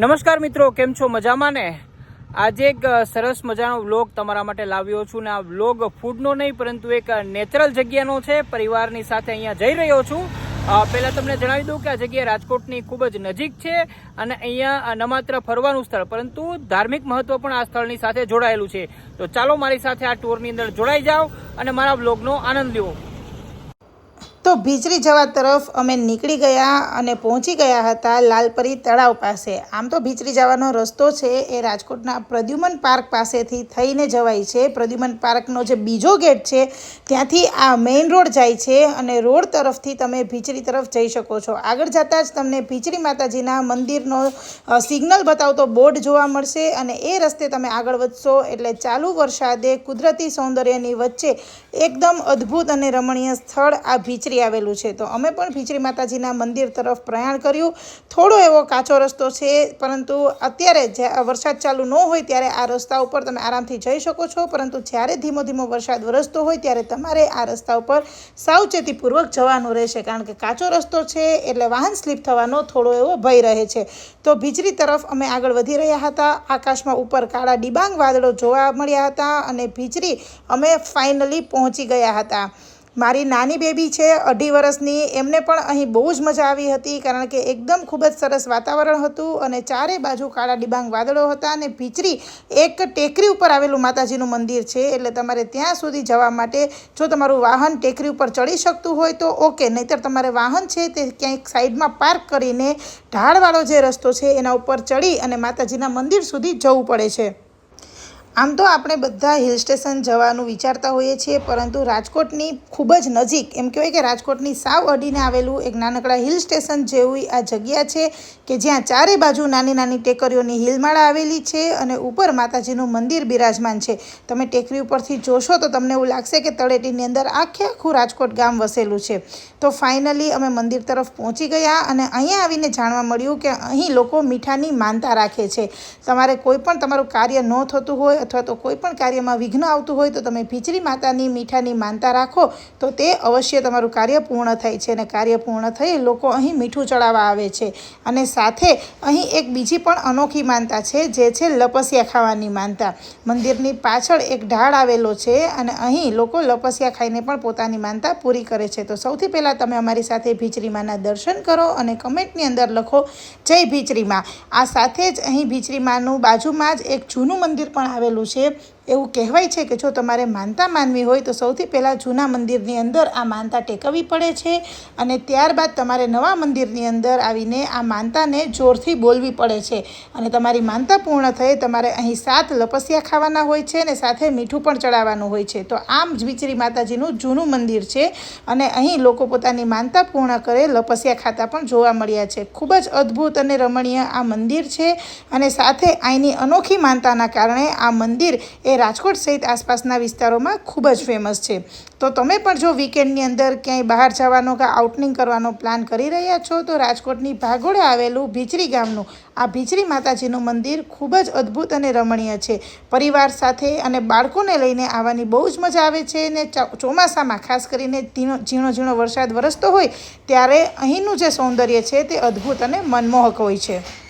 નમસ્કાર મિત્રો, કેમ છો મજામાં ને? આજે એક સરસ મજાનો વ્લોગ તમારા માટે લાવ્યો છું ને આ વ્લોગ ફૂડનો નહીં, પરંતુ એક નેચરલ જગ્યાનો છે. પરિવારની સાથે અહીંયા જઈ રહ્યો છું. પહેલાં તમને જણાવી દઉં કે આ જગ્યા રાજકોટની ખૂબ જ નજીક છે અને અહીંયા ન માત્ર ફરવાનું સ્થળ, પરંતુ ધાર્મિક મહત્વ પણ આ સ્થળની સાથે જોડાયેલું છે. તો ચાલો મારી સાથે આ ટૂરની અંદર જોડાઈ જાઓ અને મારા વ્લોગનો આનંદ લ્યો. તો ભીચરી જવા તરફ અમે નીકળી ગયા અને પહોંચી ગયા હતા લાલપરી તળાવ પાસે. આમ તો ભીચરી જવાનો રસ્તો છે એ રાજકોટના પ્રદ્યુમન પાર્ક પાસેથી થઈને જવાય છે. પ્રદ્યુમન પાર્કનો જે બીજો ગેટ છે, ત્યાંથી આ મેઇન રોડ જાય છે અને રોડ તરફથી તમે ભીચરી તરફ જઈ શકો છો. આગળ જતાં જ તમને ભીચરી માતાજીના મંદિરનો સિગ્નલ બતાવતો બોર્ડ જોવા મળશે અને એ રસ્તે તમે આગળ વધશો એટલે ચાલુ વરસાદે કુદરતી સૌંદર્યની વચ્ચે એકદમ અદ્ભુત અને રમણીય સ્થળ આ ભીચરી આવેલું છે. તો અમે પણ ભીચરી માતાજીના મંદિર તરફ પ્રયાણ કર્યું. થોડો એવો કાચો રસ્તો છે, પરંતુ અત્યારે વરસાદ ચાલુ ન હોય ત્યારે આ રસ્તા ઉપર તમે આરામથી જઈ શકો છો. પરંતુ જ્યારે ધીમો ધીમો વરસાદ વરસતો હોય ત્યારે તમારે આ રસ્તા ઉપર સાવચેતીપૂર્વક જવાનું રહેશે. કારણ કે કાચો રસ્તો છે એટલે વાહન સ્લીપ થવાનો થોડો એવો ભય રહે છે. તો ભીચરી તરફ અમે આગળ વધી રહ્યા હતા. આકાશમાં ઉપર કાળા ડિબાંગ વાદળો જોવા મળ્યા હતા અને ભીચરી અમે ફાઇનલી પહોંચી ગયા હતા. મારી નાની બેબી છે, અઢી વર્ષની, એમને પણ અહીં બહુ જ મજા આવી હતી કારણ કે એકદમ ખૂબ જ સરસ વાતાવરણ હતું અને ચારે બાજુ કાળા ડિબાંગ વાદળો હતા અને ભીચરી એક ટેકરી ઉપર આવેલું માતાજીનું મંદિર છે, એટલે તમારે ત્યાં સુધી જવા માટે જો તમારું વાહન ટેકરી ઉપર ચડી શકતું હોય તો ઓકે, નહીંતર તમારે વાહન છે તે ક્યાંક સાઈડમાં પાર્ક કરીને ઢાળવાળો જે રસ્તો છે એના ઉપર ચડી અને માતાજીના મંદિર સુધી જવું પડે છે. આમ તો આપણે બધા હિલ સ્ટેશન જવાનું વિચારતા હોઈએ છીએ, પરંતુ રાજકોટની ખૂબ જ નજીક, એમ કહેવાય કે રાજકોટની સાવ અડીને આવેલું એક નાનકડા હિલ સ્ટેશન જેવી આ જગ્યા છે કે જ્યાં ચારે બાજુ નાની નાની ટેકરીઓની હિલમાળા આવેલી છે અને ઉપર માતાજીનું મંદિર બિરાજમાન છે. તમે ટેકરી ઉપરથી જોશો તો તમને એવું લાગશે કે તળેટીની અંદર આખે આખું રાજકોટ ગામ વસેલું છે. તો ફાઇનલી અમે મંદિર તરફ પહોંચી ગયા અને અહીંયા આવીને જાણવા મળ્યું કે અહીં લોકો મીઠાની માનતા રાખે છે. તમારે કોઈ પણ તમારું કાર્ય ન થતું હોય અથવા તો કોઈ પણ કાર્યમાં વિઘ્ન આવતું હોય તો તમે ભીચરી માતાની મીઠાની માનતા રાખો, તો તે અવશ્ય તમારું કાર્ય પૂર્ણ થાય છે અને કાર્ય પૂર્ણ થઈ લોકો અહીં મીઠું ચડાવવા આવે છે. અને સાથે અહીં એક બીજી પણ અનોખી માનતા છે, જે છે લપસિયા ખાવાની માનતા. મંદિરની પાછળ એક ઢાળ આવેલો છે અને અહીં લોકો લપસિયા ખાઈને પણ પોતાની માનતા પૂરી કરે છે. તો સૌથી પહેલાં તમે અમારી સાથે ભીચરીમાના દર્શન કરો અને કમેન્ટની અંદર લખો, જય ભીચરીમાં આ સાથે જ અહીં ભીચરીમાનું બાજુમાં જ એક જૂનું મંદિર પણ આવેલું છે. એવું કહેવાય છે કે જો તમારે માનતા માનવી હોય તો સૌથી પહેલાં જૂના મંદિરની અંદર આ માનતા ટેકવવી પડે છે અને ત્યારબાદ તમારે નવા મંદિરની અંદર આવીને આ માનતાને જોરથી બોલવી પડે છે. અને તમારી માનતા પૂર્ણ થઈ તમારે અહીં સાત લપસિયા ખાવાના હોય છે અને સાથે મીઠું પણ ચડાવવાનું હોય છે. તો આમ જ વિચરી માતાજીનું જૂનું મંદિર છે અને અહીં લોકો પોતાની માનતા પૂર્ણ કરે લપસિયા ખાતા પણ જોવા મળ્યા છે. ખૂબ જ અદ્ભુત અને રમણીય આ મંદિર છે અને સાથે અહીંની અનોખી માનતાના કારણે આ મંદિર એ રાજકોટ સહિત આસપાસના વિસ્તારોમાં ખૂબ જ ફેમસ છે. તો તમે પણ જો વીકેન્ડની અંદર ક્યાંય બહાર જવાનો કે આઉટનિંગ કરવાનો પ્લાન કરી રહ્યા છો, તો રાજકોટની ભાગોળે આવેલું ભીચરી ગામનું, આ ભીચરી માતાજીનું મંદિર ખૂબ જ અદ્ભુત અને રમણીય છે. પરિવાર સાથે અને બાળકોને લઈને આવવાની બહુ જ મજા આવે છે ચ- ચોમાસામાં ખાસ કરીને ઝીણો ઝીણો વરસાદ વરસતો હોય, ત્યારે અહીંનું જે સૌંદર્ય છે તે અદ્ભુત અને મનમોહક હોય છે.